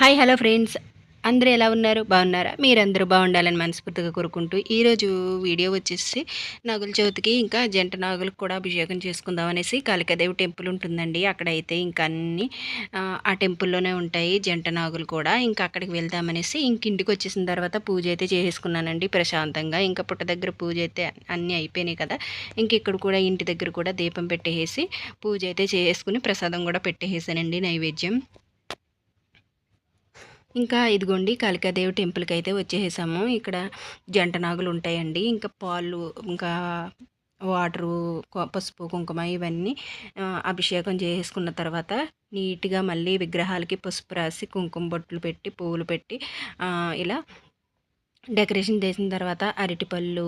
Hi hello friends. అందరూ ఎలా ఉన్నారు? బాగున్నారా? మీరందరూ బాగుండాలని మనస్ఫూర్తిగా కోరుకుంటూ ఈరోజు వీడియో వచ్చేసి నాగుల చవితికి ఇంకా జంట నాగులకు కూడా అభిషేకం చేసుకుందాం అనేసి కాళికాదేవి టెంపుల్ ఉంటుందండి. అక్కడైతే ఇంకా అన్ని ఆ టెంపుల్లోనే ఉంటాయి జంట నాగులు కూడా. ఇంకా అక్కడికి వెళ్దామనేసి ఇంక ఇంటికి వచ్చేసిన తర్వాత పూజ అయితే చేసుకున్నానండి ప్రశాంతంగా. ఇంకా పుట్ట దగ్గర పూజ అయితే అన్నీ అయిపోయినాయి కదా. ఇంక ఇక్కడ కూడా ఇంటి దగ్గర కూడా దీపం పెట్టేసి పూజ అయితే చేసుకుని ప్రసాదం కూడా పెట్టేసానండి నైవేద్యం. ఇంకా ఇదిగోండి కాళికాదేవి టెంపుల్కి అయితే వచ్చేసాము ఇక్కడ జంట నాగులు ఉంటాయండి. ఇంకా పాలు ఇంకా వాటరు పసుపు కుంకుమ ఇవన్నీ అభిషేకం చేసుకున్న తర్వాత నీట్గా మళ్ళీ విగ్రహాలకి పసుపు రాసి కుంకుమ బొట్లు పెట్టి పువ్వులు పెట్టి ఇలా డెకరేషన్ చేసిన తర్వాత అరటిపళ్ళు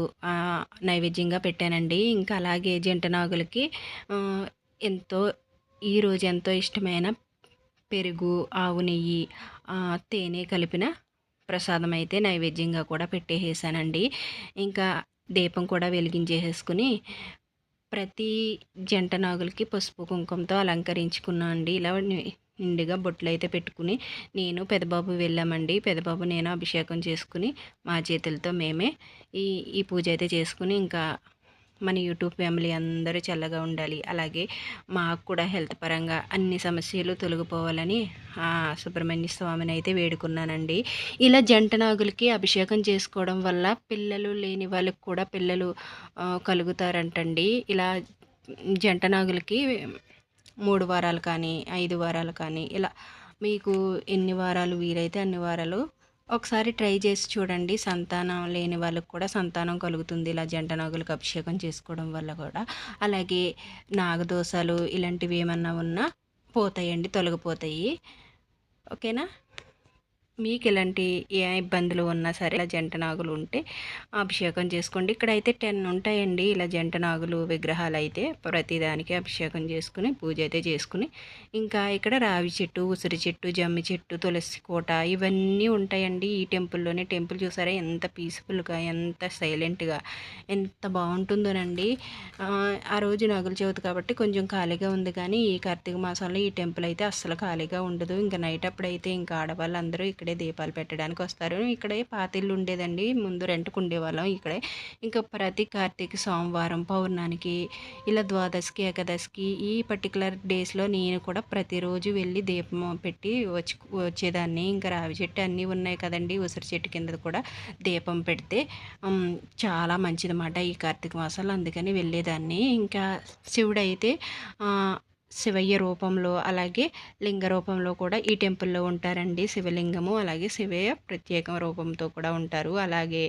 నైవేద్యంగా పెట్టానండి. ఇంకా అలాగే జంట నాగులకి ఎంతో ఈరోజు ఎంతో ఇష్టమైన పెరుగు ఆవు నెయ్యి తేనె కలిపిన ప్రసాదం అయితే నైవేద్యంగా కూడా పెట్టేసానండి ఇంకా దీపం కూడా వెలిగించేసేసుకుని ప్రతి జంట నాగులకి పసుపు కుంకుమతో అలంకరించుకున్నా అండి. ఇలా నిండుగా బొట్లు అయితే పెట్టుకుని నేను పెదబాబు వెళ్ళామండి. పెదబాబు నేను అభిషేకం చేసుకుని మా చేతులతో మేమే ఈ ఈ పూజ అయితే చేసుకుని ఇంకా మన యూట్యూబ్ ఫ్యామిలీ అందరూ చల్లగా ఉండాలి. అలాగే మాకు కూడా హెల్త్ పరంగా అన్ని సమస్యలు తొలగిపోవాలని సుబ్రహ్మణ్య స్వామిని అయితే వేడుకున్నానండి. ఇలా జంట నాగులకి అభిషేకం చేసుకోవడం వల్ల పిల్లలు లేని వాళ్ళకి కూడా పిల్లలు కలుగుతారంటండి. ఇలా జంట నాగులకి మూడు వారాలు కానీ ఐదు వారాలు కానీ ఇలా మీకు ఎన్ని వారాలు వీలైతే అన్ని వారాలు ఒకసారి ట్రై చేసి చూడండి. సంతానం లేని వాళ్ళకి కూడా సంతానం కలుగుతుంది. ఇలా జంట నాగులకు అభిషేకం చేసుకోవడం వల్ల కూడా. అలాగే నాగదోషాలు ఇలాంటివి ఏమన్నా ఉన్నా పోతాయండి తొలగిపోతాయి. ఓకేనా? మీకు ఎలాంటి ఏ ఇబ్బందులు ఉన్నా సరే ఇలా జంట నాగులు ఉంటే అభిషేకం చేసుకోండి. ఇక్కడైతే టెన్ ఉంటాయండి ఇలా జంట నాగులు విగ్రహాలు అయితే ప్రతిదానికి అభిషేకం చేసుకుని పూజ అయితే చేసుకుని ఇంకా ఇక్కడ రావి చెట్టు ఉసిరి చెట్టు జమ్మి చెట్టు తులసి కోట ఇవన్నీ ఉంటాయండి. ఈ టెంపుల్లోనే టెంపుల్ చూసారా? ఎంత పీస్ఫుల్గా ఎంత సైలెంట్గా ఎంత బాగుంటుందోనండి. ఆ రోజు నాగుల చవితి కాబట్టి కొంచెం ఖాళీగా ఉంది కానీ ఈ కార్తీక మాసంలో ఈ టెంపుల్ అయితే అస్సలు ఖాళీగా ఉండదు. ఇంకా నైట్ అప్పుడైతే ఇంకా ఆడవాళ్ళందరూ ఇక్కడ ఇక్కడే దీపాలు పెట్టడానికి వస్తారు. ఇక్కడే పాతిళ్ళు ఉండేదండి. ముందు రెంట్కు ఉండేవాళ్ళం ఇక్కడే. ఇంకా ప్రతి కార్తీక సోమవారం పౌర్ణానికి ఇలా ద్వాదశికి ఏకాదశికి ఈ పర్టికులర్ డేస్లో నేను కూడా ప్రతిరోజు వెళ్ళి దీపం పెట్టి వచ్చి వచ్చేదాన్ని. ఇంకా రావి చెట్టు అన్నీ ఉన్నాయి కదండి ఉసిరి చెట్టు కింద కూడా దీపం పెడితే చాలా మంచిదన్నమాట ఈ కార్తీక మాసాలు అందుకని వెళ్ళేదాన్ని. ఇంకా శివుడైతే శివయ్య రూపంలో అలాగే లింగ రూపంలో కూడా ఈ టెంపుల్లో ఉంటారండి శివలింగము. అలాగే శివయ్య ప్రత్యేక రూపంతో కూడా ఉంటారు. అలాగే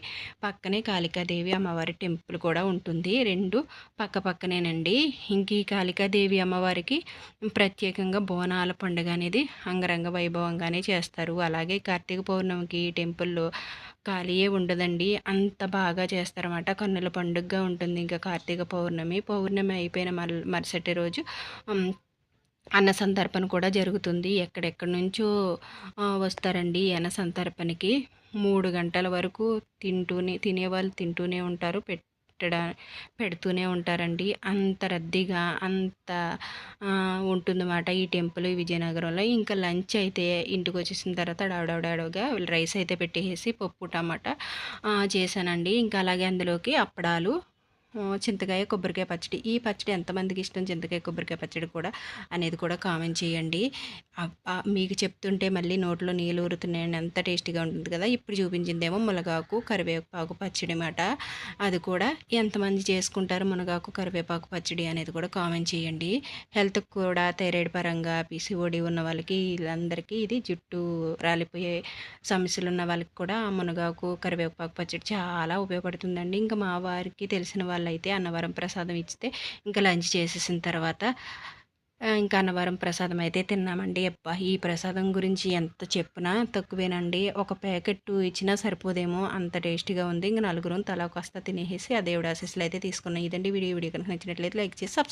పక్కనే కాళికాదేవి అమ్మవారి టెంపుల్ కూడా ఉంటుంది. రెండు పక్క పక్కనేనండి. ఇంక ఈ కాళికాదేవి అమ్మవారికి ప్రత్యేకంగా బోనాల పండుగ అనేది అంగరంగ వైభవంగానే చేస్తారు. అలాగే కార్తీక పౌర్ణమికి ఈ టెంపుల్లో ఖాళీయే ఉండదండి. అంత బాగా చేస్తారన్నమాట. కన్నుల పండుగగా ఉంటుంది ఇంకా కార్తీక పౌర్ణమి. పౌర్ణమి అయిపోయిన మర్ మరుసటి రోజు అన్న సంతర్పణ కూడా జరుగుతుంది. ఎక్కడెక్కడి నుంచో వస్తారండి అన్న సంతర్పణకి. మూడు గంటల వరకు తింటూనే తినేవాళ్ళు తింటూనే ఉంటారు. పెట్ పెట్టడ పెడుతూనే ఉంటారండి. అంత రద్దీగా అంత ఉంటుందన్నమాట ఈ టెంపుల్ విజయనగరంలో. ఇంకా లంచ్ అయితే ఇంటికి వచ్చేసిన తర్వాత డాడవడాడవగా రైస్ అయితే పెట్టేసి పప్పు టమాటా చేశానండి. ఇంకా అలాగే అందులోకి అప్పడాలు చింతకాయ కొబ్బరికాయ పచ్చడి. ఈ పచ్చడి ఎంతమందికి ఇష్టం? చింతకాయ కొబ్బరికాయ పచ్చడి కూడా అనేది కూడా కామెంట్ చేయండి. మీకు చెప్తుంటే మళ్ళీ నోట్లో నీళ్ళు ఊరుతున్నాయండి. ఎంత టేస్టీగా ఉంటుంది కదా? ఇప్పుడు చూపించిందేమో మునగాకు కరివేపాకు పచ్చడి మాట. అది కూడా ఎంతమంది చేసుకుంటారు మునగాకు కరివేపాకు పచ్చడి అనేది కూడా కామెంట్ చేయండి. హెల్త్కి కూడా థైరాయిడ్ పరంగా పిసిఓడి ఉన్న వాళ్ళకి వీళ్ళందరికీ ఇది జుట్టు రాలిపోయే సమస్యలు ఉన్న వాళ్ళకి కూడా మునగాకు కరివేపాకు పచ్చడి చాలా ఉపయోగపడుతుందండి. ఇంకా మా వారికి తెలిసిన వాళ్ళు అయితే అన్నవరం ప్రసాదం ఇచ్చితే ఇంకా లంచ్ చేసేసిన తర్వాత ఇంకా అన్నవరం ప్రసాదం అయితే తిన్నామండి. అబ్బా ఈ ప్రసాదం గురించి ఎంత చెప్పినా తక్కువేనండి. ఒక ప్యాకెట్ ఇచ్చినా సరిపోదేమో అంత టేస్టీగా ఉంది. ఇంకా నలుగురు తలా కాస్త తినేసి ఆ దేవుడు ఆశీస్సులు అయితే తీసుకున్నాం. ఇదండి వీడియో. వీడియో కనుక నచ్చినట్లయితే లైక్ చేసి సబ్స్క్రైబ్